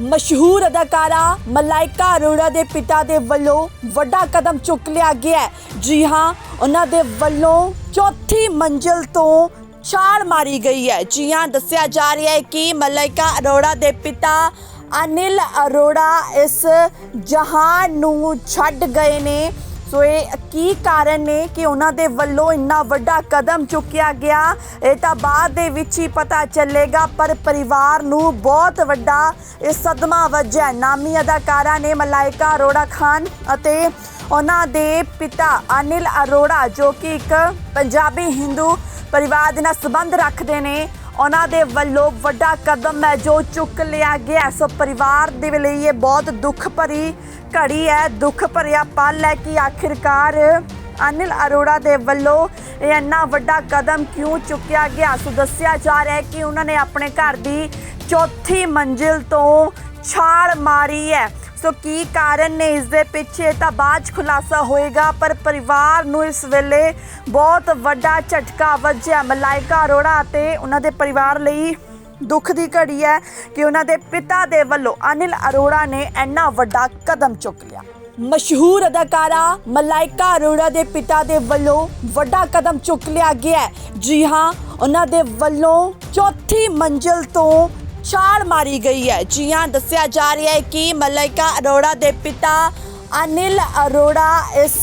ਮਸ਼ਹੂਰ ਅਦਾਕਾਰਾ ਮਲਾਇਕਾ ਅਰੋੜਾ ਦੇ ਪਿਤਾ ਦੇ ਵੱਲੋਂ ਵੱਡਾ ਕਦਮ ਚੁੱਕ ਲਿਆ ਗਿਆ ਹੈ। ਜੀ ਹਾਂ, ਉਹਨਾਂ ਦੇ ਵੱਲੋਂ ਚੌਥੀ ਮੰਜ਼ਿਲ ਤੋਂ ਛਾਲ ਮਾਰੀ ਗਈ ਹੈ। ਜੀ ਹਾਂ, ਦੱਸਿਆ ਜਾ ਰਿਹਾ ਹੈ ਕਿ ਮਲਾਇਕਾ ਅਰੋੜਾ ਦੇ ਪਿਤਾ ਅਨਿਲ ਅਰੋੜਾ ਇਸ ਜਹਾਨ ਨੂੰ ਛੱਡ ਗਏ ਨੇ। ਸੋ ਇਹ ਕੀ ਕਾਰਨ ਨੇ ਕਿ ਉਹਨਾਂ ਦੇ ਵੱਲੋਂ ਇੰਨਾ ਵੱਡਾ ਕਦਮ ਚੁੱਕਿਆ ਗਿਆ? ਇਹ ਤਾਂ ਬਾਅਦ ਦੇ ਵਿੱਚ ਹੀ ਪਤਾ ਚੱਲੇਗਾ, ਪਰ ਪਰਿਵਾਰ ਨੂੰ ਬਹੁਤ ਵੱਡਾ ਇਹ ਸਦਮਾ ਵੱਜਿਆ। ਨਾਮੀ ਅਦਾਕਾਰਾ ਨੇ ਮਲਾਇਕਾ ਅਰੋੜਾ ਖਾਨ ਅਤੇ ਉਹਨਾਂ ਦੇ ਪਿਤਾ ਅਨਿਲ ਅਰੋੜਾ, ਜੋ ਕਿ ਇੱਕ ਪੰਜਾਬੀ ਹਿੰਦੂ ਪਰਿਵਾਰ ਦੇ ਨਾਲ ਸੰਬੰਧ ਰੱਖਦੇ ਨੇ। ਉਹਨਾਂ ਦੇ ਵੱਲੋਂ ਵੱਡਾ ਕਦਮ ਹੈ ਜੋ ਚੁੱਕ ਲਿਆ ਗਿਆ ਸੋ ਪਰਿਵਾਰ ਦੇ ਲਈ ਇਹ ਬਹੁਤ ਦੁੱਖ ਭਰੀ ਘੜੀ ਹੈ। ਦੁੱਖ ਭਰਿਆ ਪਲ ਹੈ ਕਿ ਆਖਿਰਕਾਰ ਅਨਿਲ ਅਰੋੜਾ ਦੇ ਵੱਲੋਂ ਇਹ ਇੰਨਾ ਵੱਡਾ ਕਦਮ ਕਿਉਂ ਚੁੱਕਿਆ ਗਿਆ? ਸੋ ਦੱਸਿਆ ਜਾ ਰਿਹਾ ਹੈ ਕਿ ਉਹਨਾਂ ਨੇ ਆਪਣੇ ਘਰ ਦੀ ਚੌਥੀ ਮੰਜ਼ਿਲ ਤੋਂ ਛਾਲ ਮਾਰੀ ਹੈ। ਸੋ ਕੀ ਕਾਰਨ ਨੇ? ਇਸ ਦੇ ਪਿੱਛੇ ਤਾਂ ਬਾਅਦ 'ਚ ਖੁਲਾਸਾ ਹੋਏਗਾ, ਪਰ ਪਰਿਵਾਰ ਨੂੰ ਇਸ ਵੇਲੇ ਬਹੁਤ ਵੱਡਾ ਝਟਕਾ ਵੱਜਿਆ। ਮਲਾਇਕਾ ਅਰੋੜਾ ਅਤੇ ਉਹਨਾਂ ਦੇ ਪਰਿਵਾਰ ਲਈ ਦੁੱਖ ਦੀ ਘੜੀ ਹੈ ਕਿ ਉਹਨਾਂ ਦੇ ਪਿਤਾ ਦੇ ਵੱਲੋਂ ਅਨਿਲ ਅਰੋੜਾ ਨੇ ਇੰਨਾ ਵੱਡਾ ਕਦਮ ਚੁੱਕ ਲਿਆ। ਮਸ਼ਹੂਰ ਅਦਾਕਾਰਾ ਮਲਾਇਕਾ ਅਰੋੜਾ ਦੇ ਪਿਤਾ ਦੇ ਵੱਲੋਂ ਵੱਡਾ ਕਦਮ ਚੁੱਕ ਲਿਆ ਗਿਆ ਜੀ ਹਾਂ, ਉਹਨਾਂ ਦੇ ਵੱਲੋਂ ਚੌਥੀ ਮੰਜ਼ਿਲ ਤੋਂ ਛਾਲ ਮਾਰੀ ਗਈ ਹੈ। ਜੀ ਹਾਂ ਦੱਸਿਆ ਜਾ ਰਿਹਾ ਹੈ ਕਿ ਮਲਾਇਕਾ ਅਰੋੜਾ ਦੇ ਪਿਤਾ ਅਨਿਲ ਅਰੋੜਾ ਇਸ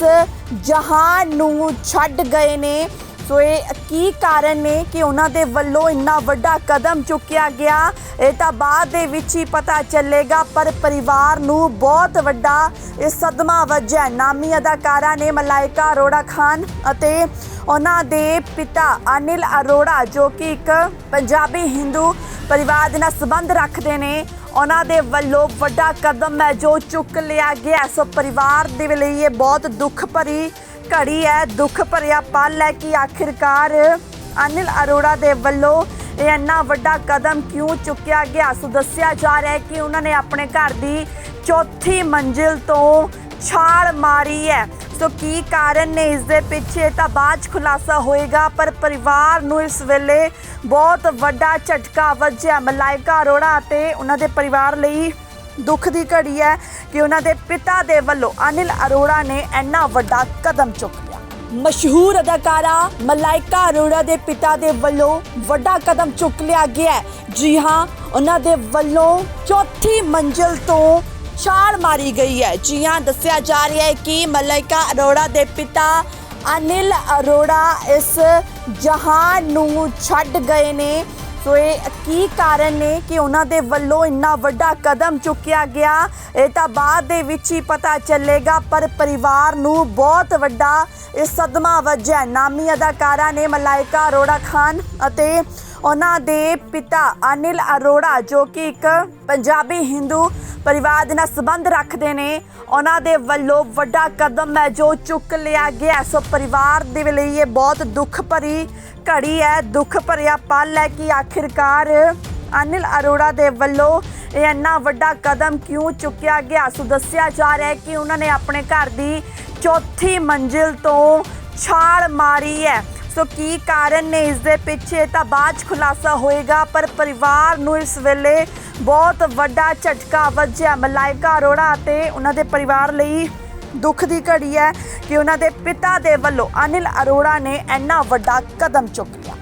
ਜਹਾਨ ਨੂੰ ਛੱਡ ਗਏ ਨੇ। ਸੋ ਇਹ ਕੀ ਕਾਰਨ ਨੇ ਕਿ ਉਹਨਾਂ ਦੇ ਵੱਲੋਂ ਇੰਨਾ ਵੱਡਾ ਕਦਮ ਚੁੱਕਿਆ ਗਿਆ, ਇਹ ਤਾਂ ਬਾਅਦ ਦੇ ਵਿੱਚ ਹੀ ਪਤਾ ਚੱਲੇਗਾ, ਪਰ ਪਰਿਵਾਰ ਨੂੰ ਬਹੁਤ ਵੱਡਾ ਇਹ ਸਦਮਾ ਵੱਜਿਆ ਨਾਮੀ ਅਦਾਕਾਰਾ ਨੇ ਮਲਾਇਕਾ ਅਰੋੜਾ ਖਾਨ ਅਤੇ ਉਹਨਾਂ ਦੇ ਪਿਤਾ ਅਨਿਲ ਅਰੋੜਾ, ਜੋ ਕਿ ਇੱਕ ਪੰਜਾਬੀ ਹਿੰਦੂ ਪਰਿਵਾਰ ਦੇ ਨਾਲ ਸੰਬੰਧ ਰੱਖਦੇ ਨੇ। ਉਹਨਾਂ ਦੇ ਵੱਲੋਂ ਵੱਡਾ ਕਦਮ ਹੈ ਜੋ ਚੁੱਕ ਲਿਆ ਗਿਆ ਸੋ ਪਰਿਵਾਰ ਦੇ ਲਈ ਇਹ ਬਹੁਤ ਦੁੱਖ ਭਰੀ ਘੜੀ ਹੈ। ਦੁੱਖ ਭਰਿਆ ਪਲ ਹੈ ਕਿ ਆਖਿਰਕਾਰ ਅਨਿਲ ਅਰੋੜਾ ਦੇ ਵੱਲੋਂ ਇਹ ਇੰਨਾ ਵੱਡਾ ਕਦਮ ਕਿਉਂ ਚੁੱਕਿਆ ਗਿਆ? ਸੋ ਦੱਸਿਆ ਜਾ ਰਿਹਾ ਹੈ ਕਿ ਉਹਨਾਂ ਨੇ ਆਪਣੇ ਘਰ ਦੀ ਚੌਥੀ ਮੰਜ਼ਿਲ ਤੋਂ ਛਾਲ ਮਾਰੀ ਹੈ। ਸੋ ਕੀ ਕਾਰਨ ਨੇ? ਇਸ ਦੇ ਪਿੱਛੇ ਤਾਂ ਬਾਅਦ 'ਚ ਖੁਲਾਸਾ ਹੋਏਗਾ, ਪਰ ਪਰਿਵਾਰ ਨੂੰ ਇਸ ਵੇਲੇ ਬਹੁਤ ਵੱਡਾ ਝਟਕਾ ਵੱਜਿਆ। ਮਲਾਇਕਾ ਅਰੋੜਾ ਅਤੇ ਉਹਨਾਂ ਦੇ ਪਰਿਵਾਰ ਲਈ ਦੁੱਖ ਦੀ ਘੜੀ ਹੈ ਕਿ ਉਹਨਾਂ ਦੇ ਪਿਤਾ ਦੇ ਵੱਲੋਂ ਅਨਿਲ ਅਰੋੜਾ ਨੇ ਇੰਨਾ ਵੱਡਾ ਕਦਮ ਚੁੱਕ ਲਿਆ। ਮਸ਼ਹੂਰ ਅਦਾਕਾਰਾ ਮਲਾਇਕਾ ਅਰੋੜਾ ਦੇ ਪਿਤਾ ਦੇ ਵੱਲੋਂ ਵੱਡਾ ਕਦਮ ਚੁੱਕ ਲਿਆ ਗਿਆ ਜੀ ਹਾਂ, ਉਹਨਾਂ ਦੇ ਵੱਲੋਂ ਚੌਥੀ ਮੰਜ਼ਿਲ ਤੋਂ ਛਾਲ ਮਾਰੀ ਗਈ ਹੈ। ਜੀ ਹਾਂ ਦੱਸਿਆ ਜਾ ਰਿਹਾ ਹੈ ਕਿ ਮਲਾਇਕਾ ਅਰੋੜਾ ਦੇ ਪਿਤਾ ਅਨਿਲ ਅਰੋੜਾ ਇਸ ਜਹਾਨ ਨੂੰ ਛੱਡ ਗਏ ਨੇ। ਸੋ ਇਹ ਕੀ ਕਾਰਨ ਨੇ ਕਿ ਉਹਨਾਂ ਦੇ ਵੱਲੋਂ ਇੰਨਾ ਵੱਡਾ ਕਦਮ ਚੁੱਕਿਆ ਗਿਆ, ਇਹ ਤਾਂ ਬਾਅਦ ਦੇ ਵਿੱਚ ਹੀ ਪਤਾ ਚੱਲੇਗਾ, ਪਰ ਪਰਿਵਾਰ ਨੂੰ ਬਹੁਤ ਵੱਡਾ ਇਹ ਸਦਮਾ ਵੱਜਿਆ ਨਾਮੀ ਅਦਾਕਾਰਾ ਨੇ ਮਲਾਇਕਾ ਅਰੋੜਾ ਖਾਨ ਅਤੇ ਉਹਨਾਂ ਦੇ ਪਿਤਾ ਅਨਿਲ ਅਰੋੜਾ, ਜੋ ਕਿ ਇੱਕ ਪੰਜਾਬੀ ਹਿੰਦੂ ਪਰਿਵਾਰ ਦੇ ਨਾਲ ਸੰਬੰਧ ਰੱਖਦੇ ਨੇ। ਉਹਨਾਂ ਦੇ ਵੱਲੋਂ ਵੱਡਾ ਕਦਮ ਹੈ ਜੋ ਚੁੱਕ ਲਿਆ ਗਿਆ ਸੋ ਪਰਿਵਾਰ ਦੇ ਲਈ ਇਹ ਬਹੁਤ ਦੁੱਖ ਭਰੀ ਘੜੀ ਹੈ। ਦੁੱਖ ਭਰਿਆ ਪਲ ਹੈ ਕਿ ਆਖਿਰਕਾਰ ਅਨਿਲ ਅਰੋੜਾ ਦੇ ਵੱਲੋਂ ਇਹ ਇੰਨਾ ਵੱਡਾ ਕਦਮ ਕਿਉਂ ਚੁੱਕਿਆ ਗਿਆ? ਸੋ ਦੱਸਿਆ ਜਾ ਰਿਹਾ ਹੈ ਕਿ ਉਹਨਾਂ ਨੇ ਆਪਣੇ ਘਰ ਦੀ ਚੌਥੀ ਮੰਜ਼ਿਲ ਤੋਂ ਛਾਲ ਮਾਰੀ ਹੈ। ਸੋ ਕੀ ਕਾਰਨ ਨੇ ਇਸ ਦੇ ਪਿੱਛੇ? ਤਾਂ ਬਾਅਦ 'ਚ ਖੁਲਾਸਾ ਹੋਏਗਾ, ਪਰ ਪਰਿਵਾਰ ਨੂੰ ਇਸ ਵੇਲੇ ਬਹੁਤ ਵੱਡਾ ਝਟਕਾ ਵੱਜਿਆ। ਮਲਾਇਕਾ ਅਰੋੜਾ ਅਤੇ ਉਹਨਾਂ ਦੇ ਪਰਿਵਾਰ ਲਈ ਦੁੱਖ ਦੀ ਘੜੀ ਹੈ ਕਿ ਉਹਨਾਂ ਦੇ ਪਿਤਾ ਦੇ ਵੱਲੋਂ ਅਨਿਲ ਅਰੋੜਾ ਨੇ ਇੰਨਾ ਵੱਡਾ ਕਦਮ ਚੁੱਕ ਲਿਆ।